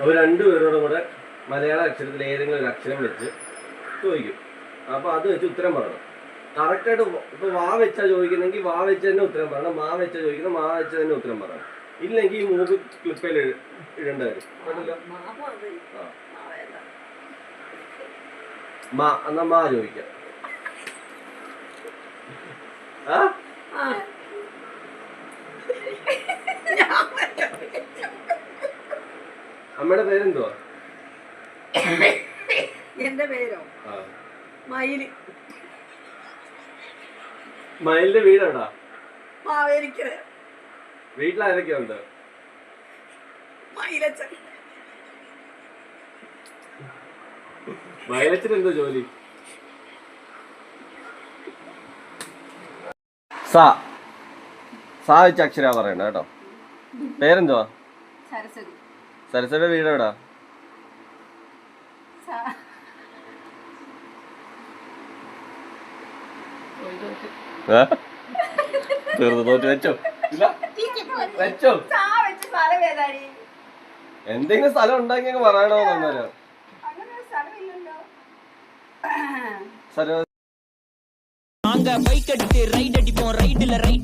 അവർ രണ്ടുപേരോടും കൂടെ മലയാള അക്ഷരത്തിൽ ഏതെങ്കിലും ഒരു അക്ഷരം വെച്ച് ചോദിക്കും. അപ്പോൾ അത് വെച്ച് ഉത്തരം പറയണം. കറക്റ്റായിട്ട് ഇപ്പോൾ വാ വെച്ചാൽ ചോദിക്കുന്നെങ്കിൽ വാ വെച്ച് തന്നെ ഉത്തരം പറയണം. മാ വെച്ചാൽ ചോദിക്കുന്ന മാ വെച്ച് തന്നെ ഉത്തരം പറയണം. ഇല്ലെങ്കിൽ ഈ മൂക്ക് ക്ലിപ്പിൽ ഇടേണ്ട വരും. കേട്ടില്ല. മാ എന്നാ മാ ചോദിക്കാം. ആ? അമ്മയുടെ പേരെന്തുവാ? എന്റെ പേരോ? ആ. മയിൽ. മയിലിന്റെ വീടാടാ മാവേലിക്കര. വീട്ടിൽ ആരൊക്കെയാ ഉണ്ട് മയിലച്ചൻ മയിലച്ചന് എന്തോ ജോലി? സാ. സാ വെച്ച അക്ഷര പറയണ്ട കേട്ടോ. പേരെന്തുവാ? സരസ്വതി. സരസ്വയുടെ വീട് എവിടാ സ- ഏ? തീർന്നു തോറ്റ് വെച്ചോ ഇല്ല വെച്ചോ സാ വെച്ച സ്ഥലം ഏതാടി എന്തെങ്കിലും സ്ഥലം ഉണ്ടെങ്കിൽ അങ്ങ് പറയണോ തന്നേരം അങ്ങനെ ഒരു സ്ഥലമില്ലല്ലോ സരോ நாங்க பைக் அடித்து ரைட் அடிப்போம் ரைடுல ரைட்